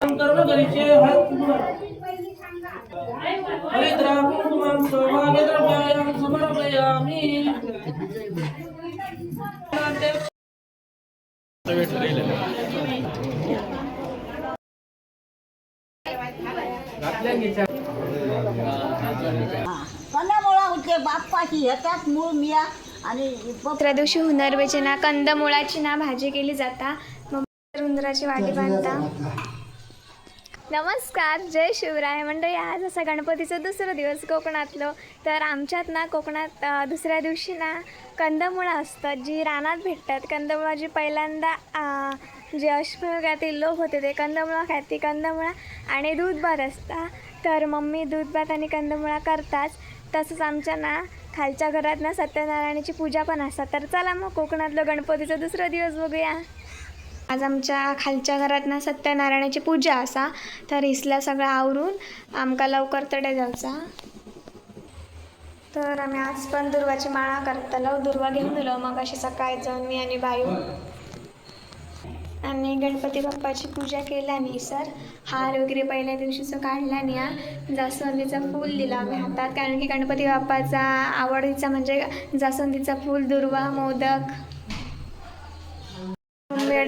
कर्मकरीचे हरिद्रा कुंकुमं सौभाग्यद्रव्यायां समर्पयामि बाप्पाची ह्याच्यात मूळ मिया आणि दुसऱ्या दिवशी हुनरवेची ना कंदमुळाची ना भाजी केली जाता. मग उंदराची वाटी बांधता. नमस्कार जय शिवराय. मंडळी आज असा गणपतीचं दुसरं दिवस कोकणातलं. तर आमच्यात ना कोकणात दुसऱ्या दिवशी ना कंदमुळं असतात जी रानात भेटतात. कंदमुळं जी पहिल्यांदा जे अश्मयुगातील लोक होते ते कंदमुळं खाती कंदमुळं आणि दूध भात असता. तर मम्मी दूध भात आणि कंदमुळा करताच तसंच आमच्या ना खालच्या घरात ना सत्यनारायणाची पूजा पण असतात. तर चला मग कोकणातलं गणपतीचं दुसरा दिवस बघूया. आज आमच्या खालच्या घरात ना सत्यनारायणाची पूजा असा तर इसला सगळं आवरून आमका लवकर तडे जायचा तर आम्ही आज पण दुर्वाची माळा करतलो दुर्वा घेऊन दिलो मग अशी सकाळी जाऊन मी आणि बायू आणि गणपती बाप्पाची पूजा केल्याने सर. हार वगैरे पहिल्या दिवशीचं काढल्याने हा जास्वंदीचं फूल दिलं आम्ही हातात. कारण की गणपती बाप्पाचा आवडीचा म्हणजे जास्वंदीचा फूल दुर्वा मोदक.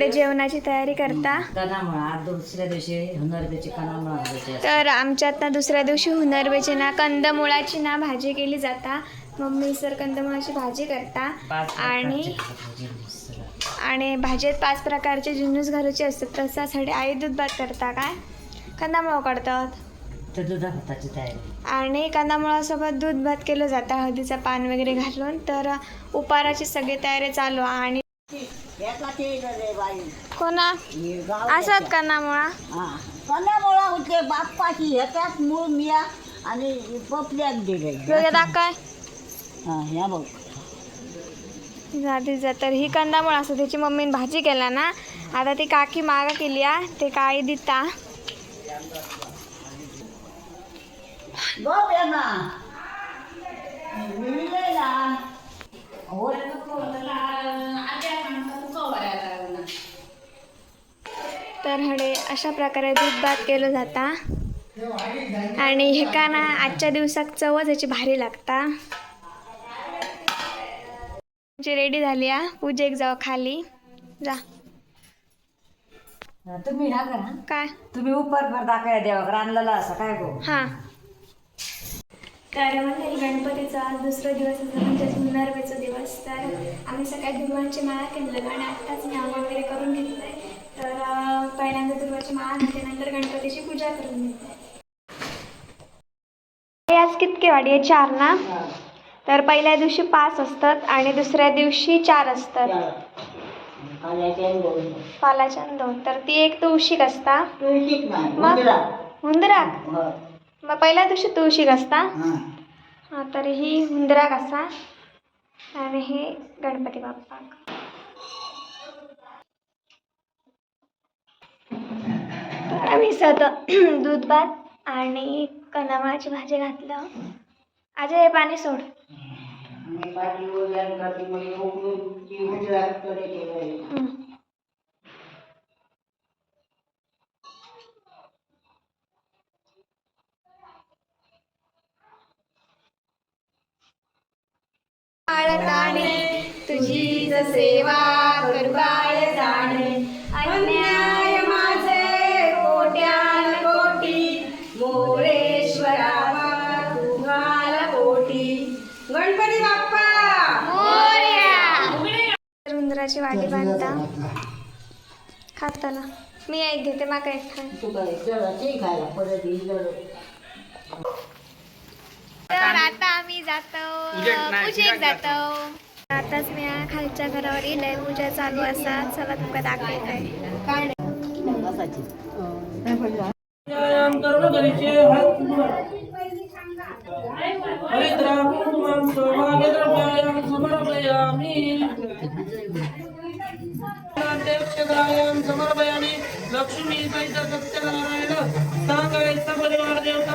मम्मीकडे जेवणाची तयारी करता? कणामुळा दुसऱ्या दिवशी कणामुळा असते. तर आमच्यात ना दुसऱ्या दिवशी हुनरवेची ना कंदमुळाची ना भाजी केली जाता. मम्मी सर कंदमुळाची भाजी करता. पाच आणि प्रकारची भाजी आणि भाजीत पाच प्रकारचे जिन्नस घराचे असतात. तसासाठी आई दूध भात करता काय? कंदामुळं करतात तर दुधा भाताची तयारी. आणि कंदामुळासोबत दूध भात केलं जातं. हळदीचं पान वगैरे घालून. तर उपाराची सगळी तयारी चालू. आहे आणि कोणा? असत कंदामुळा कन्यामुळा उठले बाप्पाची ह्याच्यात मूळ मिया आणि पपल्यात दिले. दाखय हा ह्या बघ. जातीचा तर ही कंदामुळ असं त्याची मम्मीने भाजी केला ना आता ती काकी मागा केली आ ते काळी दिता. ना मिळले ना हो तर हडे अशा प्रकारे दूध भात केलं जाता. आणि हे का ना आजच्या दिवसात चवच याची भारी लागता. जी रेडी झाली आ पूजेक जाऊ खाली. जा. तुम्ही ह्या करा काय? तुम्ही उपर भरता काय देवा रानलेला असं काय गो? हां. तर म्हणजे गणपतीचा आज दुसरा दिवस असं म्हणजे नरवेचा दिवस. तर आम्ही सकाळी दुर्वांची माळा केलेलं आणि आत्ताच मी आंघोळ वगैरे करून घेतलंय तर अं, पहिल्यांदा गणपतीची पूजा करून आज कितके वाडी आहे? चार ना? तर पहिल्या दिवशी पाच असतात आणि दुसऱ्या दिवशी चार असतात. पालाच्या दोन. तर ती एक तुळशीक असता. मग? हुंदराक मग पहिल्या दिवशी तुळशीक असता? हा. तर ही हुंदराक असा. आणि हे गणपती बाप्पाक. सत दूध भात आणि कनामाची भाजी घातलं. आज हे पाणी सोड. हं. तुझी ज सेवा उंदराची वाटी बांधता. खाताना. मी एक घेते माका एक खाय. तर आता आम्ही जातो पूजेक जातो. आताच मी खालच्या घरावर येलंय पूजा चालू असा. चला तुमका दाखवत आहे लक्ष्मी सहित सत्यनारायण सांगायचा परिवार देवता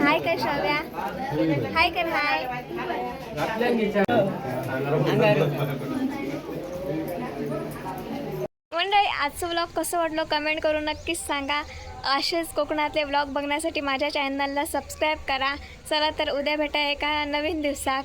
हाय कर शाव्या हाय कर हाय मंडळी आजचं ब्लॉग कसं वाटलं कमेंट करून नक्कीच सांगा. असेच कोकणातले ब्लॉग बघण्यासाठी माझ्या चॅनलला सबस्क्राईब करा. चला तर उद्या भेटा एका नवीन दिवसाक